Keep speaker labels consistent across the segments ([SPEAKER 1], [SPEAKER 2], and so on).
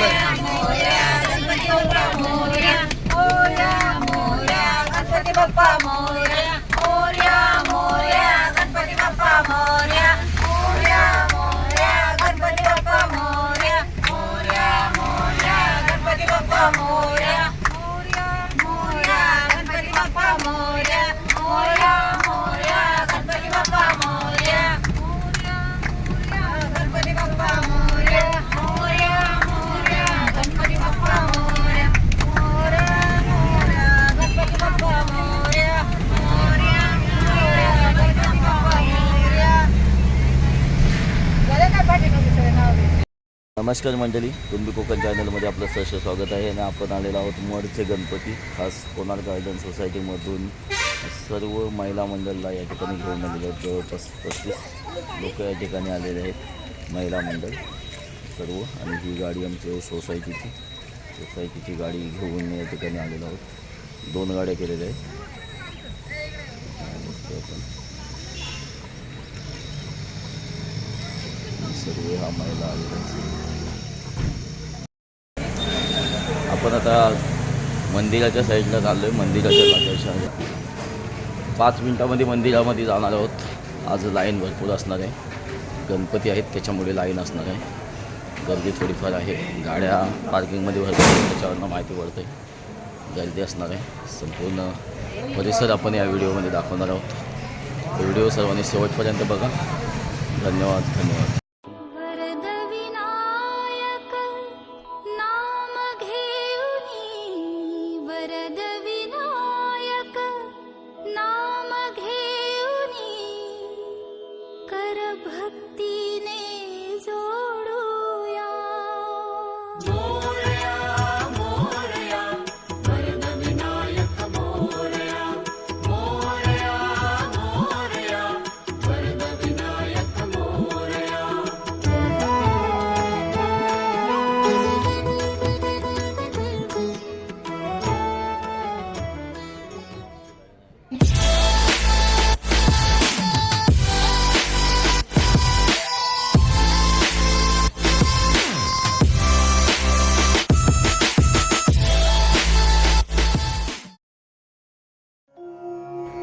[SPEAKER 1] Mora, Mora, Mora, Mora, Mora, Mora,
[SPEAKER 2] नमस्कार मंडळी तुम्ही कोकण चॅनलमध्ये आपलं सहर्ष स्वागत आहे आणि आपण आलेलो आहोत मडचे गणपती खास कोणार गार्डन सोसायटीमधून. सर्व महिला मंडळला या ठिकाणी घेऊन आलेले आहेत. जवळपास पस्तीस लोक या ठिकाणी आलेले आहेत महिला मंडळ सर्व. आणि ही गाडी आमची सोसायटीची सोसायटीची गाडी घेऊन या ठिकाणी आलेलो आहोत. दोन गाड्या केलेल्या आहेत. आपण सर्व हा महिला आलेल्या आहेत आपण आता मंदिराच्या साईडला चाललो आहे मंदिराच्या लागल्याच्या पाच मिनटामध्ये मंदिरामध्ये जाणार आहोत. आज लाईन भरपूर असणार आहे. गणपती आहेत त्याच्यामुळे लाईन असणार आहे. गर्दी थोडीफार आहे. गाड्या पार्किंगमध्ये भरपूर त्याच्यावरनं माहिती पडते गर्दी असणार आहे. संपूर्ण परिसर आपण या व्हिडिओमध्ये दाखवणार आहोत. व्हिडिओ सर्वांनी शेवटपर्यंत बघा. धन्यवाद धन्यवाद.
[SPEAKER 3] भक्ति ने जो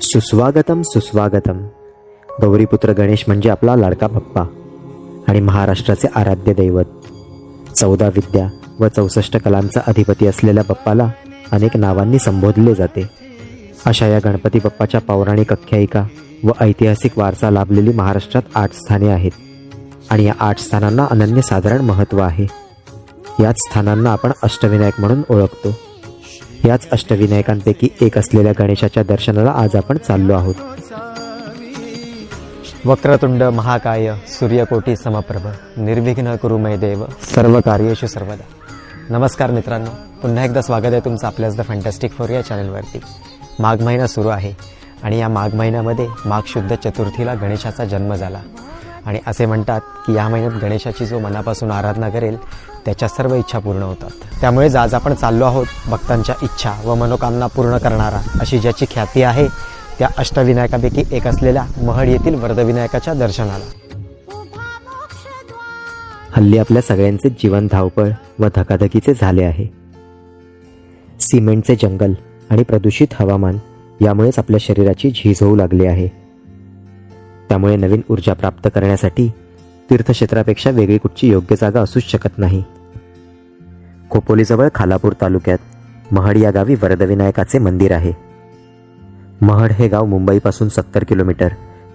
[SPEAKER 4] सुस्वागतम सुस्वागतम. गौरीपुत्र गणेश म्हणजे आपला लाडका बाप्पा आणि महाराष्ट्राचे आराध्य दैवत. चौदा विद्या व चौसष्ट कलांचा अधिपती असलेल्या बाप्पाला अनेक नावांनी संबोधले जाते. अशा या गणपती बाप्पाच्या पौराणिक आख्यायिका व ऐतिहासिक वारसा लाभलेली महाराष्ट्रात आठ स्थाने आहेत आणि या आठ स्थानांना अनन्यसाधारण महत्त्व आहे. याच स्थानांना आपण अष्टविनायक म्हणून ओळखतो. याच अष्टविनायकांपैकी एक असलेल्या गणेशाच्या दर्शनाला आज आपण चाललो आहोत. वक्रतुंड महाकाय सूर्यकोटी समप्रभ निर्विघ्न कुरु मै देव सर्व कार्येशु सर्वदा. नमस्कार मित्रांनो पुन्हा एकदा स्वागत आहे तुमचं आपल्याच द फॅन्टॅस्टिक फोर या चॅनलवरती माघ महिना सुरू आहे आणि या माघ महिन्यामध्ये माघ शुद्ध चतुर्थीला गणेशाचा जन्म झाला. आणि असे म्हणतात की या महिन्यात गणेशाची जो मनापासून आराधना करेल त्याच्या सर्व इच्छा पूर्ण होतात. त्यामुळेच आज आपण चाललो आहोत भक्तांच्या इच्छा व मनोकामना पूर्ण करणारा अशी ज्याची ख्याती आहे त्या अष्टविनायकापैकी एक असलेल्या महड येथील वरदविनायकाच्या दर्शनाला. हल्ली आपल्या सगळ्यांचे जीवन धावपळ व धकाधकीचे झाले आहे. सिमेंटचे जंगल आणि प्रदूषित हवामान यामुळेच आपल्या शरीराची झीज होऊ लागली आहे. त्यामुळे नवीन ऊर्जा प्राप्त करण्यासाठी तीर्थक्षेत्रापेक्षा वेगळी कुठची योग्य जागा असूच शकत नाही. खोपोलीजवळ खालापूर तालुक्यात महड या गावी वरदविनायकाचे मंदिर आहे. महड हे गाव मुंबईपासून सत्तर किलोमीटर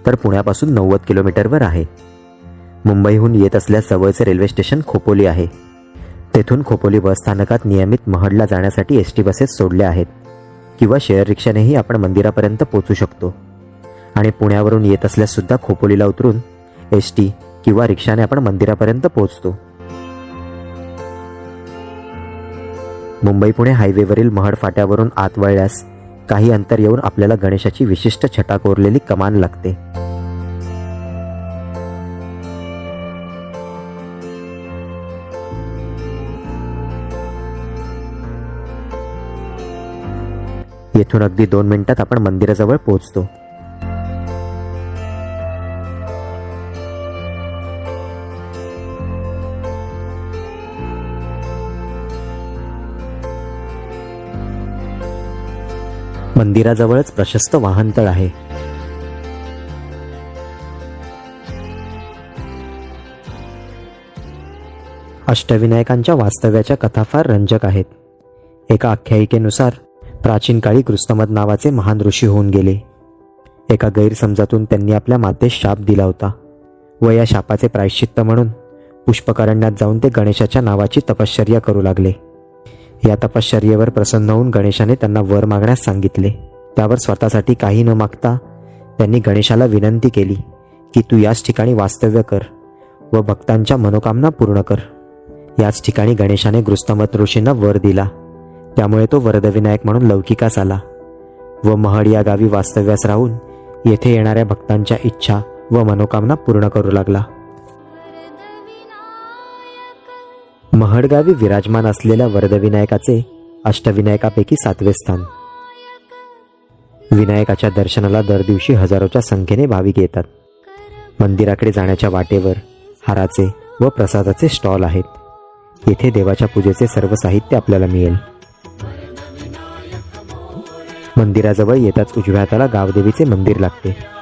[SPEAKER 4] तर पुण्यापासून नव्वद किलोमीटरवर आहे. मुंबईहून येत असल्यास जवळचे रेल्वे स्टेशन खोपोली आहे. तेथून खोपोली बस स्थानकात नियमित महडला जाण्यासाठी एस टी बसेस सोडल्या आहेत किंवा शेअर रिक्षानेही आपण मंदिरापर्यंत पोचू शकतो. आणि पुण्यावरून येत असल्यास सुद्धा खोपोलीला उतरून एस टी किंवा रिक्षाने आपण मंदिरापर्यंत पोहोचतो. मुंबई पुणे हायवेवरील महड फाट्यावरून आत वळल्यास काही अंतर येऊन आपल्याला गणेशाची विशिष्ट छटा कोरलेली कमान लागते. येथून अगदी दोन मिनिटात आपण मंदिराजवळ पोहोचतो. मंदिराजवळच प्रशस्त वाहनतळ आहे. अष्टविनायकांच्या वास्तव्याच्या कथा फार रंजक आहेत. एका आख्यायिकेनुसार प्राचीन काळी कृष्णमद नावाचे महान ऋषी होऊन गेले. एका गैरसमजातून त्यांनी आपल्या मातेस शाप दिला होता. व या शापाचे प्रायश्चित्त म्हणून पुष्पकारण्यात जाऊन ते गणेशाच्या नावाची तपश्चर्या करू लागले. या तपश्चर्येवर प्रसन्न होऊन गणेशाने त्यांना वर मागण्यास सांगितले. त्यावर स्वतःसाठी काही न मागता त्यांनी गणेशाला विनंती केली की तू याच ठिकाणी वास्तव्य कर व भक्तांच्या मनोकामना पूर्ण कर. याच ठिकाणी गणेशाने गृस्तमत ऋषींना वर दिला. त्यामुळे तो वरदविनायक म्हणून लौकिकास आला व महड या गावी वास्तव्यास राहून येथे येणाऱ्या भक्तांच्या इच्छा व मनोकामना पूर्ण करू लागला. महडगावी विराजमान असलेल्या वरदविनायकाचे अष्टविनायकापैकी सातवे स्थान. विनायकाच्या दर्शनाला दर दिवशी हजारोच्या संख्येने भाविक येतात. मंदिराकडे जाण्याच्या वाटेवर हाराचे व प्रसादाचे स्टॉल आहेत. येथे देवाच्या पूजेचे सर्व साहित्य आपल्याला मिळेल. मंदिराजवळ येताच उजव्या हाताला गावदेवीचे मंदिर लागते.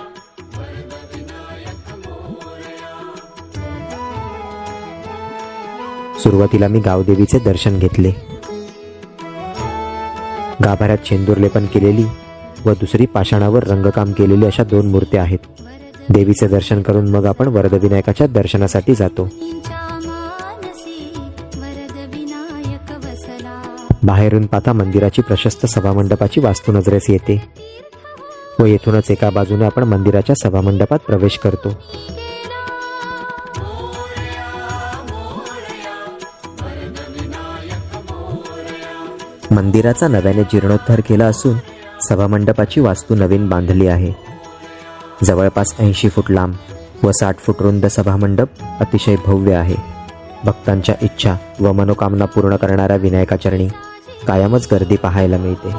[SPEAKER 4] सुरुवातीला मी गावदेवीचे दर्शन घेतले. गाभाऱ्यात चेंदूरलेपन केलेली व दुसरी पाषाणावर रंगकाम केलेली अशा दोन मूर्त्या आहेत. देवीचे दर्शन करून मग आपण वरदविनायकाच्या दर्शनासाठी जातो. बाहेरून पाता मंदिराची प्रशस्त सभामंडपाची वास्तू नजरेस येते व येथूनच एका बाजूने आपण मंदिराच्या सभामंडपात प्रवेश करतो. मंदिराचा नव्याने जीर्णोद्धार केला असून सभामंडपाची वास्तू नवीन बांधली आहे. जवळपास ऐंशी फूट लांब व साठ फूट रुंद सभामंडप अतिशय भव्य आहे. भक्तांच्या इच्छा व मनोकामना पूर्ण करणाऱ्या विनायकाचरणी कायमच गर्दी पाहायला मिळते.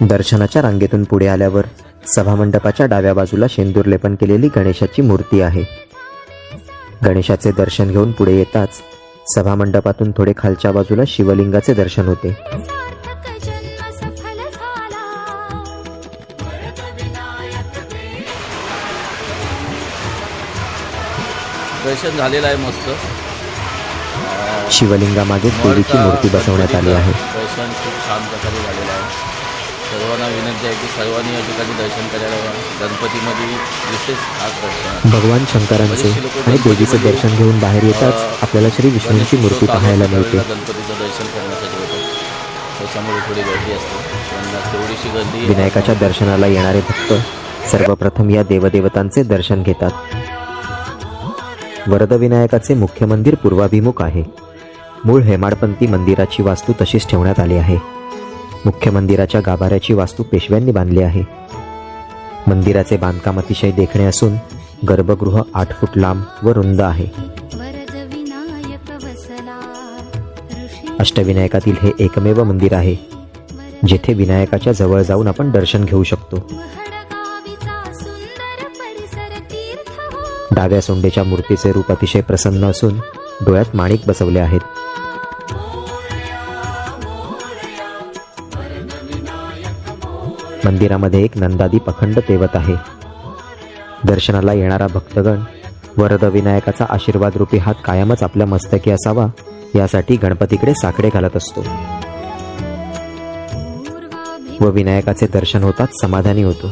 [SPEAKER 4] दर्शनाच्या रांगेतून पुढे आल्यावर सभामंडपाच्या डाव्या बाजूला शेंदूर लेपन केलेली गणेशाची मूर्ती आहे. गणेशाचे दर्शन घेऊन पुढे येताच सभामंडपातून थोडे खालच्या बाजूला शिवलिंगाचे दर्शन होते.
[SPEAKER 2] दर्शन झालेलं आहे मस्त.
[SPEAKER 4] शिवलिंगामागेच देवीची मूर्ती बसवण्यात आली आहे.
[SPEAKER 2] दर्शन खूप छान प्रकारे झालेलं आहे. सर्वांना विनंती आहे की सर्वांनी या ठिकाणी दर्शन करायला. गणपतीमध्ये विशेष.
[SPEAKER 4] भगवान शंकरांचे आणि देवीचे दर्शन घेऊन बाहेर येताच आपल्याला श्री विष्णूंची मूर्ती पाहायला मिळते.
[SPEAKER 2] गणपतीचं दर्शन करण्यासाठी होतं. त्याच्यामुळे थोडी गर्दी असते. तेवढीशी गर्दी
[SPEAKER 4] विनायकाच्या दर्शनाला येणारे भक्त सर्वप्रथम या देवदेवतांचे दर्शन घेतात. वरदविनायकाचे मुख्य मंदिर पूर्वाभिमुख आहे. मूळ हेमाडपंथी मंदिराची वास्तू तशीच ठेवण्यात आली आहे. मुख्य मंदिराच्या गाभाऱ्याची वास्तू पेशव्यांनी बांधली आहे. मंदिराचे बांधकाम अतिशय देखणे असून गर्भगृह आठ फूट लांब व रुंद आहे. अष्टविनायकातील हे एकमेव मंदिर आहे जेथे विनायकाच्या जवळ जाऊन आपण दर्शन घेऊ शकतो. डाव्या सोंडेच्या मूर्तीचे रूप अतिशय प्रसन्न असून डोळ्यात माणिक बसवले आहेत. मंदिरामध्ये एक नंदादीप अखंड तेवत आहे. दर्शनाला येणारा भक्तगण वरद विनायकाचा आशीर्वाद रूपी हात कायमच आपल्या मस्तकी असावा यासाठी गणपतीकडे साकडे घालत असतो. व विनायकाचे दर्शन होताच समाधानी होतो.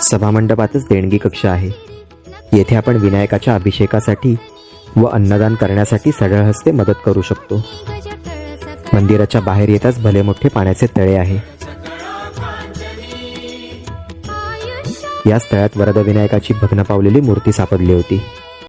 [SPEAKER 4] सभामंडपातच देणगी कक्ष आहे. येथे आपण विनायकाच्या अभिषेकासाठी व अन्नदान करण्यासाठी सढळ हस्ते मदत करू शकतो. मंदिराच्या बाहेर येताच भले मोठे पाण्याचे तळे आहे. या स्थळात वरदविनायकाची भग्न पावलेली मूर्ती सापडली होती.